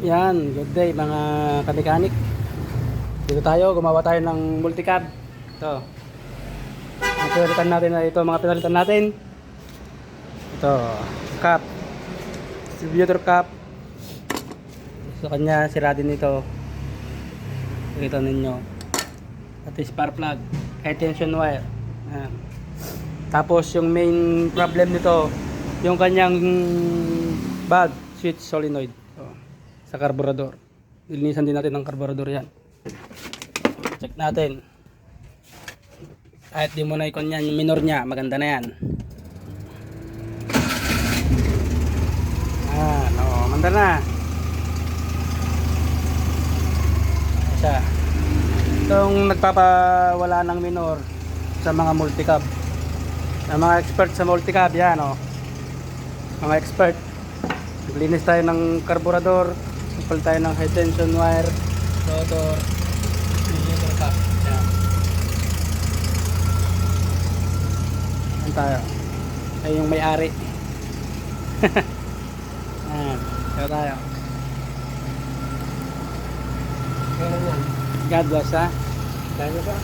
Yan, good day mga kamekanik. Dito tayo, gumawa tayo ng multicab. Ito. Ang pinalitan natin na ito, mga pinalitan natin. Ito, cap. Distributor cap. Sa kanya, sira din ito. Ito ninyo. At spark plug. High tension wire. Ayan. Tapos yung main problem nito, yung kanyang bag, switch solenoid. Sa carburetor. Linisan din natin ng carburetor yan. Check natin. Kahit di mo na ikon yan, yung minor niya, maganda na yan. Ah, no, maganda na. Siya. Itong nagpapawala ng minor sa mga multicab. Sa mga expert sa multicab, yan o. Mga expert. Naglinis tayo ng carburetor. Nagpal tayo ng high tension wire. Rotor. Radiator cap. Yan. Yan tayo. Ay yung may-ari. Yan. Kaya tayo. God bless ha. Na ba?